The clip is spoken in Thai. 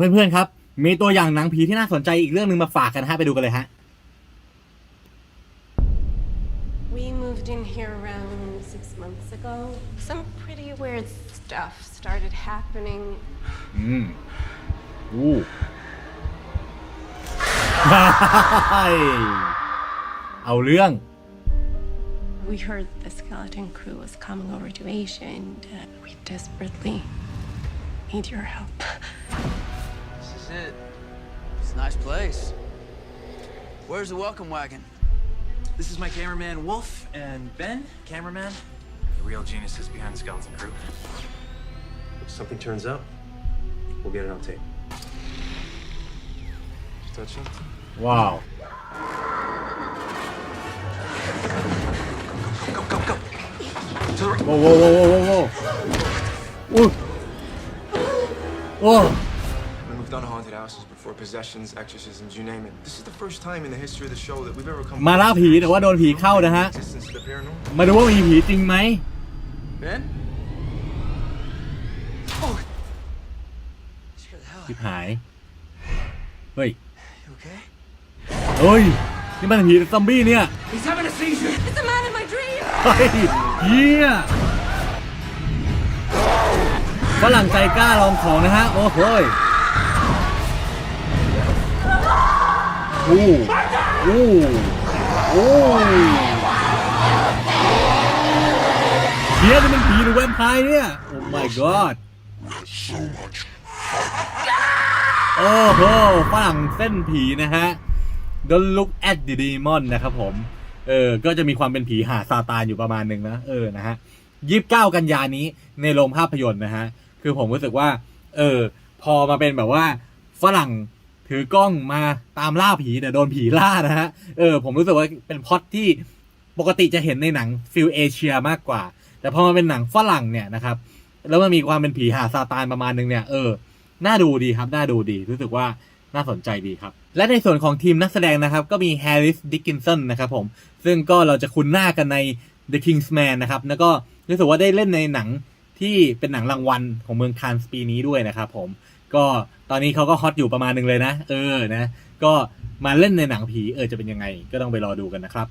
เพื่อนๆครับ มีตัวอย่างหนังผีที่น่าสนใจอีกเรื่องหนึ่งมาฝากกันนะฮะไปดูกันเลยฮะ We moved in here around six months ago. Some pretty weird stuff started happening. อืมอู้เอาเรื่อง We heard the skeleton crew was coming over to Asia, and uh, we desperately need your help. It. It's a nice place. Where's the welcome wagon? This is my cameraman, Wolf, and Ben, cameraman. The real geniuses behind the Skeleton Crew. If something turns up, we'll get it on tape. Wow. Go, go, go. Whoa, whoa, whoa, whoa, whoa, whoa. Whoa. Whoa. ว้โว้โว้โว้อู้โอ้ And we've done haunted houses before, possessions, exorcisms, you name it. This is the first time in the history of the show that we've ever come มาล่าผีแต่ว่าโดนผีเข้านะฮะ existence of the paranormal. มาดูว่ามีผีจริงไหม Ben? Oh! Scared the hell ผี out of หาย เฮ้ย You okay? เฮ้ย นี่มันผีซอมบี้เนี่ย He's having a seizure! It's a man in my dream! เฮ้ยเฮียฝรั่งใจกล้าลองของนะฮะ โอ้โหย อู้อู้อู้เฮียนี่มันผีหรือแวมไพร์เนี่ย โอ้ my god โอ้โหฝรั่งเส้นผีนะฮะ Don't look at the demon นะครับผม เออ ก็จะมีความเป็นผีหาซาตานอยู่ประมาณหนึ่งนะ เออ นะฮะยีิบเก้ากันยานี้ในโรงภาพยนตร์นะฮะ คือผมรู้สึกว่า เออ พอมาเป็นแบบว่าฝรั่ง ถือกล้องมาตามล่าผีแต่โดนผีล่านะฮะ เออ ผมรู้สึกว่าเป็นพล็อดที่ปกติจะเห็นในหนังฟิลเอเชียมากกว่า แต่พอมาเป็นหนังฝรั่งเนี่ยนะครับ แล้วมันมีความเป็นผีหาซาตานประมาณหนึงเนี่ย เออ น่าดูดีครับ น่าดูดี รู้สึกว่าน่าสนใจดีครับ และในส่วนของทีมนักแสดงนะครับ ก็มีแฮร์ริส ดิกกินสันนะครับผม ซึ่งก็เราจะคุ้นหน้ากันใน The Kingsman นะครับ แล้วก็รู้สึกว่าได้เล่นในหนังที่เป็นหนังรางวัลของเมืองคานส์ปีนี้ด้วยนะครับผม ก็ตอนนี้เขาก็ฮอตอยู่ประมาณหนึงเลยนะ เออนะ ก็มาเล่นในหนังผีเออจะเป็นยังไง ก็ต้องไปรอดูกันนะครับ